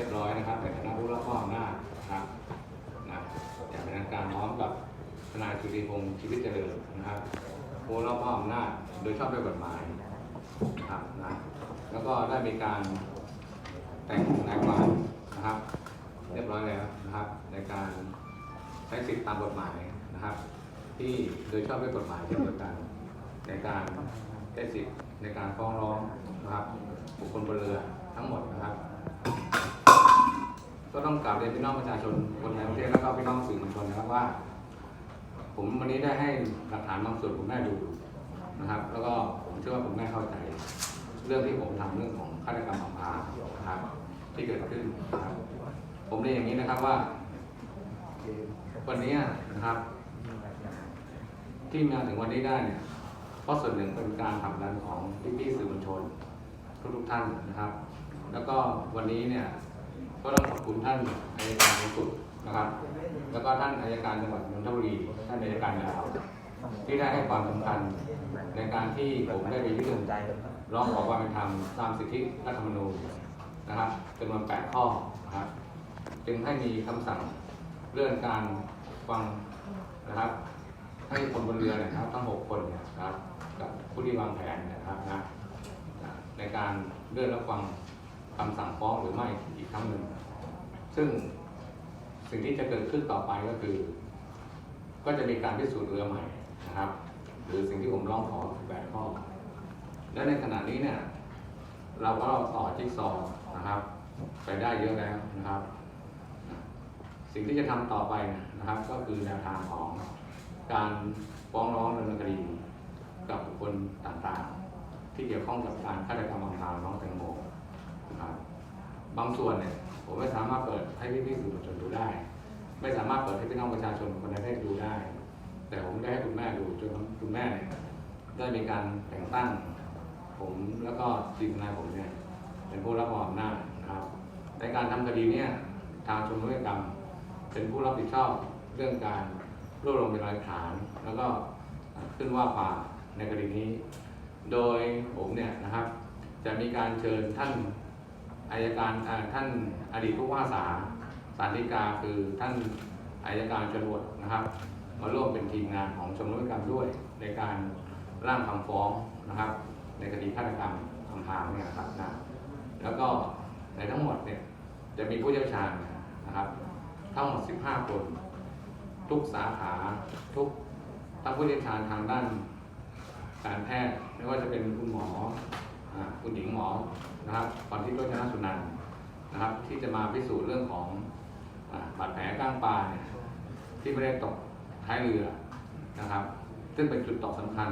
รียบร้อยนะครับในฐานะผู้รับมอบอำนาจนะครับนะอย่างเป็นทางการพร้อมกับทนายสุริพงศ์ชีวิตเจริญนะครับผู้รับมอบอำนาจโดยชอบด้วยกฎหมายนะครับนะแล้วก็ได้มีการแต่งนายความนะครับ เรียบร้อยแล้วนะครับ ในการใช้สิทธิตามกฎหมายนะครับ ที่โดยชอบด้วยกฎหมายเช่นเดียวกันในการใช้สิทธิในการฟ้องร้องนะครับบุคคลบนเรือทั้งหมดนะครับ ก็ต้องกราบเรียนพี่น้องประชาชนคนในประเทศแล้วก็พี่น้องสื่อมวลชนนะครับว่า ผมวันนี้ได้ให้หลักฐานบางส่วนคุณแม่ดูนะครับ แล้วก็ผมเชื่อว่าคุณแม่เข้าใจ เรื่องที่ผมทำเรื่องของฆาตกรรมอำพรางนะครับ ที่เกิดขึ้นนะครับ ผมเรียนอย่างนี้นะครับว่า วันนี้นะครับ ที่มาถึงวันนี้ได้เนี่ยเพราะส่วนหนึ่งเป็นการผลักดันของพี่ๆสื่อมวลชนทุกๆท่านนะครับ แล้วก็วันนี้เนี่ย ก็ต้องขอบคุณท่านอายการสูงสุดนะครับ แล้วก็ท่านอายการจังหวัดนนทบุรีท่านอายการดาวที่ได้ให้ความสำคัญในการที่ผมได้ไปยื่นร้องขอความเป็นธรรมตามสิทธิรัฐธรรมนูญนะครับจำนวน8ข้อนะครับ จึงให้มีคำสั่งเรื่องการฟังนะครับ ให้คนบนเรือเนะครับทั้ง6คนเนี่ยนะครับกับผู้ที่วางแผนนะครับนะนะในการเลื่อนรับฟัง คำสั่งฟ้องหรือไม่อีกครั้งหนึ่ง ซึ่งสิ่งที่จะเกิดขึ้นต่อไปก็คือ ก็จะมีการพิสูจน์เรือใหม่นะครับ หรือสิ่งที่ผมร้องขอ8ข้อ และในขณะนี้เนี่ยเราก็ต่อจิ๊กซอนะครับ ไปได้เยอะแล้วนะครับ สิ่งที่จะทำต่อไปนะครับ ก็คือแนวทางของการฟ้องร้องดำเนินคดีกับบุคคลต่างๆ ที่เกี่ยวข้องกับการฆาตกรรมอำพรางน้องแตงโม บางส่วนเนี่ยผมไม่สามารถเปิดให้พี่ๆสื่อมวลชนดูได้ ไม่สามารถเปิดให้พี่น้องประชาชนคนในประเทศดูได้ แต่ผมได้ให้คุณแม่ดูจนคุณแม่เนี่ยได้มีการแต่งตั้ง ผมแล้วก็ทีมทนายผมเนี่ยเป็นผู้รับมอบอำนาจนะครับ ในการทำคดีเนี่ยทางชมรมนิติกรรม เป็นผู้รับผิดชอบเรื่องการรวบรวมพยานหลักฐาน แล้วก็ขึ้นว่าความในคดีนี้ โดยผมเนี่ยนะครับ จะมีการเชิญท่าน อายการท่านอดีตผู้ว่าสาสารฎีกาคือท่านอายการจรวดนะครับ มาร่วมเป็นทีมงานของชมรมนิติกรรมด้วย ในการร่างคำฟ้องนะครับ ในคดีฆาตกรรมอำพรางเนี่ยนะครับนะแล้วก็ในทั้งหมดเนี่ยจะมีผู้เชี่ยวชาญนะครับทั้งหมด 15 คน ทุกสาขาทุกทั้งผู้เชี่ยวชาญทางด้านการแพทย์ไม่ว่าจะเป็นคุณหมอ คุณหญิงหมอนะครับพรทิพย์รจนสุนันท์นะครับ ที่จะมาพิสูจน์เรื่องของอบาดแผลก้างปลาเนี่ยที่ไม่ได้ตกท้ายเรือนะครับ ซึ่งเป็นจุดตกสำคัญ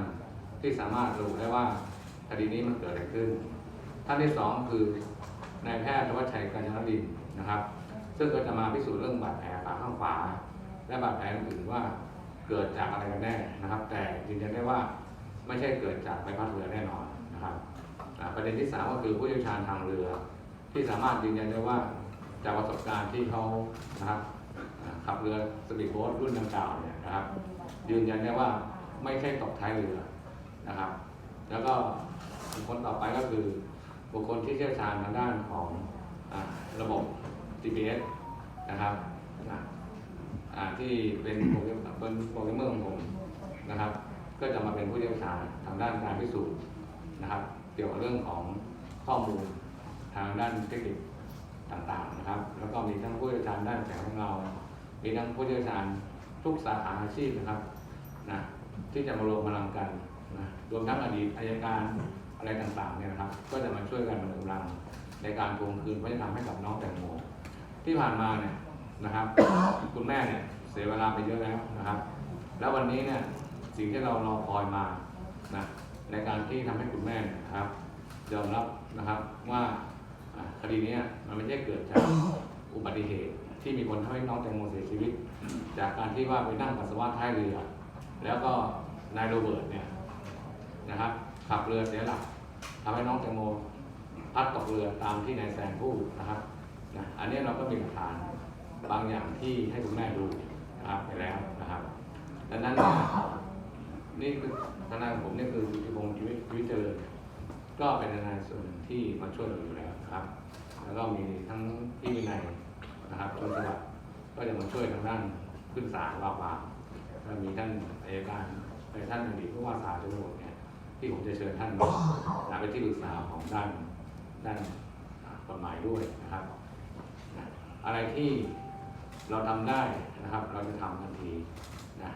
ที่สามารถระบุได้ว่าคดีนี้มันเกิดอะไรขึ้น ท่านที่สองคือนายแพทย์ธวัชชัยกัญญาดินนะครับ ซึ่งก็จะมาพิสูจน์เรื่องบาดแผลขาข้างขวา และบาดแผลอื่นว่าเกิดจากอะไรกันแน่นะครับ แต่ยืนยันได้ว่าไม่ใช่เกิดจากใบพัดเรือแน่นอนนะครับ ประเด็นที่สามก็คือผู้เชี่ยวชาญทางเรือ ที่สามารถยืนยันได้ว่าจากประสบการณ์ที่เขานะครับขับเรือสปีดโบ๊ทรุ่นดังกล่าวเนี่ยนะครับ ยืนยันได้ว่าไม่ใช่ตกท้ายเรือนะครับ แล้วก็บุคคลต่อไปก็คือ บุคคลที่เชี่ยวชาญทางด้านของอระบบ GPS นะครับที่เป็นโปรแกรมเป็นโปรแกรมเมอร์ของผมนะครับ ก็จะมาเป็นผู้เชี่ยวชาญทางด้านการพิสูจน์นะครับ กี่ยวกับเรื่องของข้อมูลทางด้านเทคนิคต่างๆนะครับ แล้วก็มีทั้งผู้เชี่ยวชาญด้านแสงของเรา มีทั้งผู้เชี่ยวชาญทุกสาขาอาชีพนะครับนะที่จะมารวมพลังกันนะรวมทั้งอดีตอายการอะไรต่างๆเนี่ยนะครับ ก็จะมาช่วยกันมันกำลังในการทวงคืนพระธรรมให้กับน้องแตงโมที่ผ่านมาเนี่ยนะครับ คุณแม่เนี่ยเสียเวลาไปเยอะแล้วนะครับ แล้ววันนี้เนี่ยสิ่งที่เรารอคอยมานะ ในการที่ทำให้คุณแม่เนี่ยนะครับ ยอมรับนะครับว่าคดีนี้มันไม่ใช่เกิดจากอุบัติเหตุ ที่มีคนทำให้น้องแตงโมเสียชีวิต จากการที่ว่าไปนั่งปัสสาวะท้ายเรือ แล้วก็นายโรเบิร์ตเนี่ยนะครับ ขับเรือเสียหลักทำให้น้องแตงโมพัดตกเรือตามที่นายแซงพูดนะครับนะอันนี้เราก็มีหลักฐานบางอย่างที่ให้คุณแม่ดูนะครับไปแล้วนะครับ ดังนั้น นี่คือทนายของผมเนี่ยคือสุทธิพงศ์ชีวิตวิเจริญก็เป็นทนายส่วนที่มาช่วยเราอยู่แล้วนะครับ แล้วก็มีทั้งที่วินัยนะครับชนสวัสดิ์ก็จะมาช่วยทางด้านขึ้นศาลว่าบาแล้วมีท่านอัยการในท่านอดีตผู้ว่าศาลจังหวัดเนี่ยที่ผมจะเชิญท่านมาเป็นที่ปรึกษาของด้านด้านอ่ากฎหมายด้วยนะครับนะอะไรที่เราทำได้นะครับ เราจะทำทันทีนะ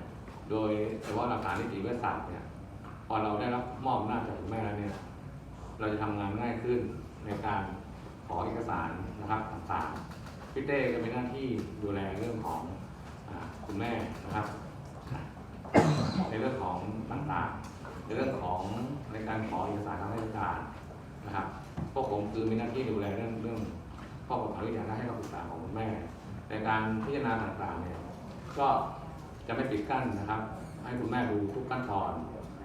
โดยเฉพาะหลักฐานนิติวิทยาศาสตร์เนี่ยพอเราได้รับมอบอำนาจากคุณแม่แล้วเนี่ยเราจะทำงานง่ายขึ้นในการขอเอกสารนะครับต่างๆพี่เต้ก็มีหน้าที่ดูแลเรื่องของอคุณแม่นะครับ ในเรื่องของต่างๆในเรื่องของในการขอเอกสารทางราชการนะครับพวกผมคือมีหน้าที่ดูแลเรื่องเรื่องข้อกฎหมายวิทยาให้คำปรึกษาของคุณแม่ในการพิจารณาต่างๆเนี่ยก็ จะไม่ปิดกั้นนะครับ ให้คุณแม่ดูทุกขั้นตอน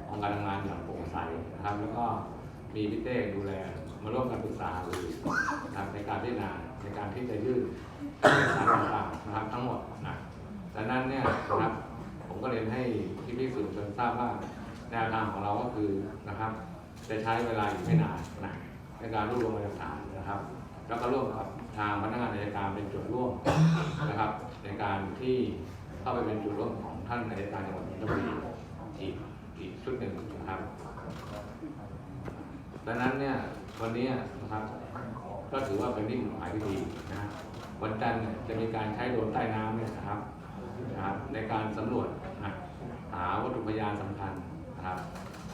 ของการทำงานอย่างโปร่งใสนะครับ แล้วก็มีพี่เต้ดูแลมาร่วมกันปรึกษาหารือนะครับในการพิจารณาในการที่จะยื่นเอกสารต่างๆนะครับทั้งหมดนะดังนั้นเนี่ยนะครับผมก็เรียนให้พี่พี่สื่อมวลชนทราบว่าแนวทางของเราก็คือนะครับ จะใช้เวลาอยู่ไม่นานนะในการรวบรวมพยานหลักฐานนะครับ แล้วก็ร่วมกับทางพนักงานอัยการเป็นจุดร่วมนะครับ ในการที่ เข้าไปเป็นจุดร่วมของท่านอัยการจังหวัดนนทบุรีอีกอีกชุดหนึ่งนะครับดังนั้นเนี่ยวันนี้นะครับ ก็ถือว่าเป็นนิมิตหมายที่ดีนะวันจันทร์เนี่ยจะมีการใช้โดรนใต้น้ำเนี่ยนะครับนะครับ ในการสำรวจนะหาวัตถุพยานสำคัญนะครับ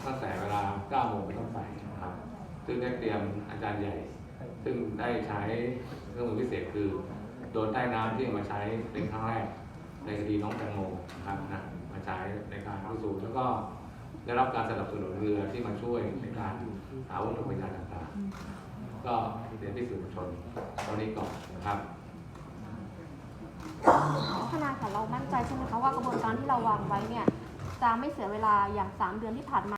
ตั้งแต่เวลา9โมงเป็นต้นไปนะครับ ซึ่งได้เตรียมอาจารย์ใหญ่ ซึ่งได้ใช้เครื่องมือพิเศษคือโดรนใต้น้ำที่มาใช้เป็นครั้งแรก ในคดีน้องแตงโมนะครับนะมาใช้ในการพิสูจน์แล้วก็ได้รับการสนับสนุนเรือที่มาช่วยในการหาวัตถุพยานต่างๆ ก็เรียนที่สื่อมวลชนตอนนี้ก่อนนะครับทนายค่ะเรามั่นใจใช่ไหมคะว่ากระบวนการที่เราวางไว้เนี่ยจะไม่เสียเวลาอย่าง 3 เดือนที่ผ่านมา